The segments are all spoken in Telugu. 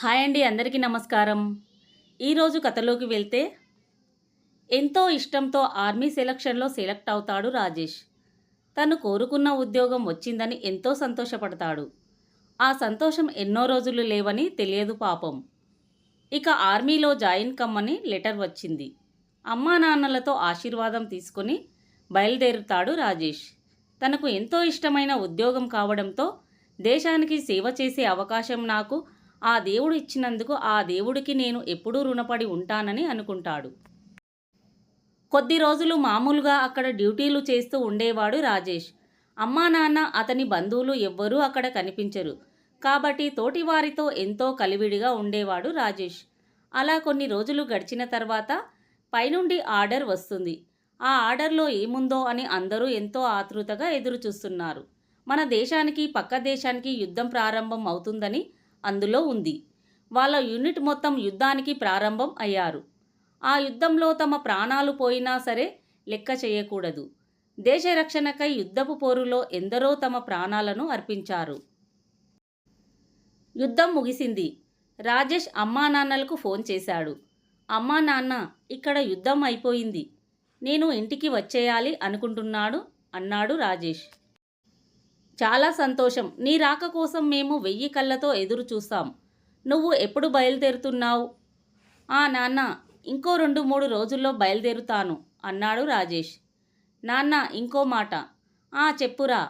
హాయ్ అండి అందరికీ నమస్కారం. ఈరోజు కథలోకి వెళ్తే ఎంతో ఇష్టంతో ఆర్మీ సెలక్షన్లో సెలెక్ట్ అవుతాడు రాజేష్. తను కోరుకున్న ఉద్యోగం వచ్చిందని ఎంతో సంతోషపడతాడు. ఆ సంతోషం ఎన్నో రోజులు లేవని తెలియదు పాపం. ఇక ఆర్మీలో జాయిన్ కమ్మని లెటర్ వచ్చింది. అమ్మా నాన్నలతో ఆశీర్వాదం తీసుకుని బయలుదేరుతాడు రాజేష్. తనకు ఎంతో ఇష్టమైన ఉద్యోగం కావడంతో దేశానికి సేవ చేసే అవకాశం నాకు ఆ దేవుడు ఇచ్చినందుకు ఆ దేవుడికి నేను ఎప్పుడూ రుణపడి ఉంటానని అనుకుంటాడు. కొద్ది రోజులు మామూలుగా అక్కడ డ్యూటీలు చేస్తూ ఉండేవాడు రాజేష్. అమ్మా నాన్న అతని బంధువులు ఎవ్వరూ అక్కడ కనిపించరు. కాబట్టి తోటివారితో ఎంతో కలివిడిగా ఉండేవాడు రాజేష్. అలా కొన్ని రోజులు గడిచిన తర్వాత పైనుండి ఆర్డర్ వస్తుంది. ఆ ఆర్డర్లో ఏముందో అని అందరూ ఎంతో ఆతృతగా ఎదురుచూస్తున్నారు. మన దేశానికి పక్క దేశానికి యుద్ధం ప్రారంభం అవుతుందని అందులో ఉంది. వాళ్ళ యూనిట్ మొత్తం యుద్ధానికి ప్రారంభం అయ్యారు. ఆ యుద్ధంలో తమ ప్రాణాలు పోయినా సరే లెక్క చేయకూడదు. దేశ రక్షణకై యుద్ధపు పోరులో ఎందరో తమ ప్రాణాలను అర్పించారు. యుద్ధం ముగిసింది. రాజేష్ అమ్మా నాన్నలకు ఫోన్ చేశాడు. అమ్మా నాన్న ఇక్కడ యుద్ధం అయిపోయింది. నేను ఇంటికి వచ్చేయాలి అనుకుంటున్నాడు అన్నాడు రాజేష్. చాలా సంతోషం. నీ రాక కోసం మేము వెయ్యి కళ్ళతో ఎదురు చూస్తాం. నువ్వు ఎప్పుడు బయలుదేరుతున్నావు? ఆ నాన్న ఇంకో రెండు మూడు రోజుల్లో బయలుదేరుతాను అన్నాడు రాజేష్. నాన్న ఇంకో మాట. ఆ చెప్పురా.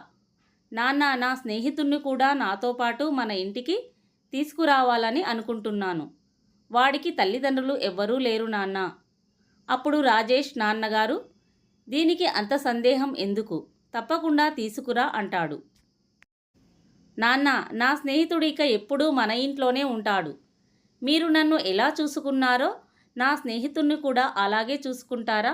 నాన్న నా స్నేహితుణ్ణి కూడా నాతో పాటు మన ఇంటికి తీసుకురావాలని అనుకుంటున్నాను. వాడికి తల్లిదండ్రులు ఎవ్వరూ లేరు నాన్న. అప్పుడు రాజేష్ నాన్నగారు దీనికి అంత సందేహం ఎందుకు? తప్పకుండా తీసుకురా అంటాడు. నాన్న నా స్నేహితుడు ఇక ఎప్పుడూ మన ఇంట్లోనే ఉంటాడు. మీరు నన్ను ఎలా చూసుకున్నారో నా స్నేహితుణ్ణి కూడా అలాగే చూసుకుంటారా?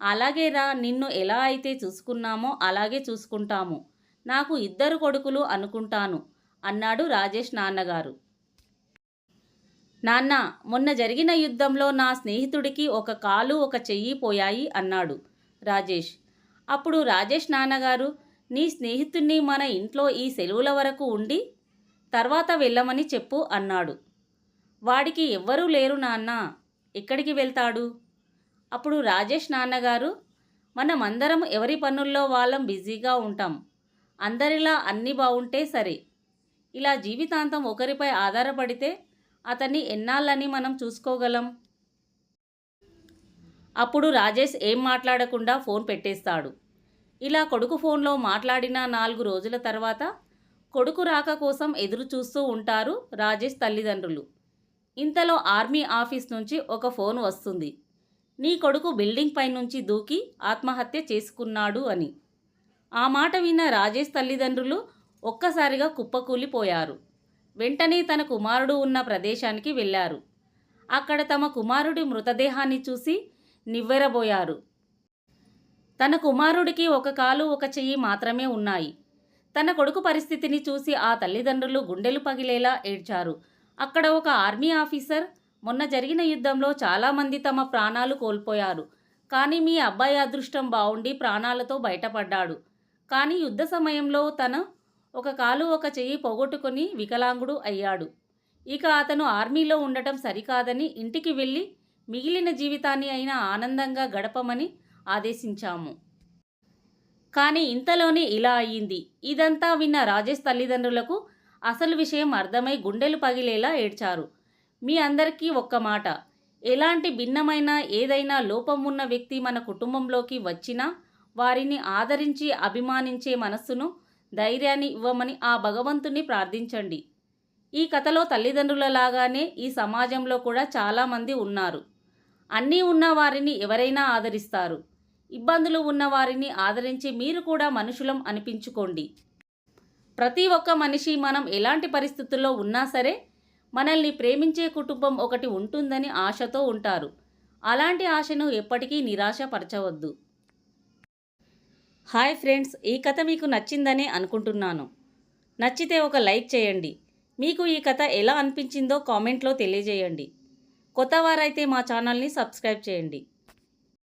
అలాగే రా నిన్ను ఎలా అయితే చూసుకున్నామో అలాగే చూసుకుంటాము. నాకు ఇద్దరు కొడుకులు అనుకుంటాను అన్నాడు రాజేష్ నాన్నగారు. నాన్న మొన్న జరిగిన యుద్ధంలో నా స్నేహితుడికి ఒక కాలు ఒక చెయ్యి పోయాయి అన్నాడు రాజేష్. అప్పుడు రాజేష్ నాన్నగారు నీ స్నేహితుణ్ణి మన ఇంట్లో ఈ సెలవుల వరకు ఉండి తర్వాత వెళ్ళమని చెప్పు అన్నాడు. వాడికి ఎవ్వరూ లేరు నాన్న. ఎక్కడికి వెళ్తాడు? అప్పుడు రాజేష్ నాన్నగారు మనమందరం ఎవరి పనుల్లో వాళ్ళం బిజీగా ఉంటాం. అందరిలా అన్నీ బాగుంటే సరే. ఇలా జీవితాంతం ఒకరిపై ఆధారపడితే అతన్ని ఎన్నాళ్ళని మనం చూసుకోగలం? అప్పుడు రాజేష్ ఏం మాట్లాడకుండా ఫోన్ పెట్టేస్తాడు. ఇలా కొడుకు ఫోన్లో మాట్లాడిన నాలుగు రోజుల తర్వాత కొడుకు రాక కోసం ఎదురు చూస్తూ ఉంటారు రాజేష్ తల్లిదండ్రులు. ఇంతలో ఆర్మీ ఆఫీస్ నుంచి ఒక ఫోన్ వస్తుంది. నీ కొడుకు బిల్డింగ్ పై నుంచి దూకి ఆత్మహత్య చేసుకున్నాడు అని. ఆ మాట విన్న రాజేష్ తల్లిదండ్రులు ఒక్కసారిగా కుప్పకూలిపోయారు. వెంటనే తన కుమారుడు ఉన్న ప్రదేశానికి వెళ్ళారు. అక్కడ తమ కుమారుడి మృతదేహాన్ని చూసి నివ్వెరబోయారు. తన కుమారుడికి ఒక కాలు ఒక చెయ్యి మాత్రమే ఉన్నాయి. తన కొడుకు పరిస్థితిని చూసి ఆ తల్లిదండ్రులు గుండెలు పగిలేలా ఏడ్చారు. అక్కడ ఒక ఆర్మీ ఆఫీసర్ మొన్న జరిగిన యుద్ధంలో చాలామంది తమ ప్రాణాలు కోల్పోయారు. కానీ మీ అబ్బాయి అదృష్టం బాగుండి ప్రాణాలతో బయటపడ్డాడు. కానీ యుద్ధ సమయంలో తన ఒక కాలు ఒక చెయ్యి పోగొట్టుకుని వికలాంగుడు అయ్యాడు. ఇక అతను ఆర్మీలో ఉండటం సరికాదని ఇంటికి వెళ్ళి మిగిలిన జీవితాన్ని అయినా ఆనందంగా గడపమని ఆదేశించాము. కానీ ఇంతలోనే ఇలా అయ్యింది. ఇదంతా విన్న రాజేష్ తల్లిదండ్రులకు అసలు విషయం అర్థమై గుండెలు పగిలేలా ఏడ్చారు. మీ అందరికీ ఒక్క మాట. ఎలాంటి భిన్నమైన ఏదైనా లోపం ఉన్న వ్యక్తి మన కుటుంబంలోకి వచ్చినా వారిని ఆదరించి అభిమానించే మనస్సును ధైర్యాన్ని ఇవ్వమని ఆ భగవంతుని ప్రార్థించండి. ఈ కథలో తల్లిదండ్రులలాగానే ఈ సమాజంలో కూడా చాలామంది ఉన్నారు. అన్నీ ఉన్న వారిని ఎవరైనా ఆదరిస్తారు. ఇబ్బందులు ఉన్న వారిని ఆదరించి మీరు కూడా మనుషులం అనిపించుకోండి. ప్రతి ఒక్క మనిషి మనం ఎలాంటి పరిస్థితుల్లో ఉన్నా సరే మనల్ని ప్రేమించే కుటుంబం ఒకటి ఉంటుందని ఆశతో ఉంటారు. అలాంటి ఆశను ఎప్పటికీ నిరాశపరచవద్దు. హాయ్ ఫ్రెండ్స్ ఈ కథ మీకు నచ్చిందనే అనుకుంటున్నాను. నచ్చితే ఒక లైక్ చేయండి. మీకు ఈ కథ ఎలా అనిపించిందో కామెంట్లో తెలియజేయండి. కొత్త వారైతే మా ఛానల్ని సబ్స్క్రైబ్ చేయండి.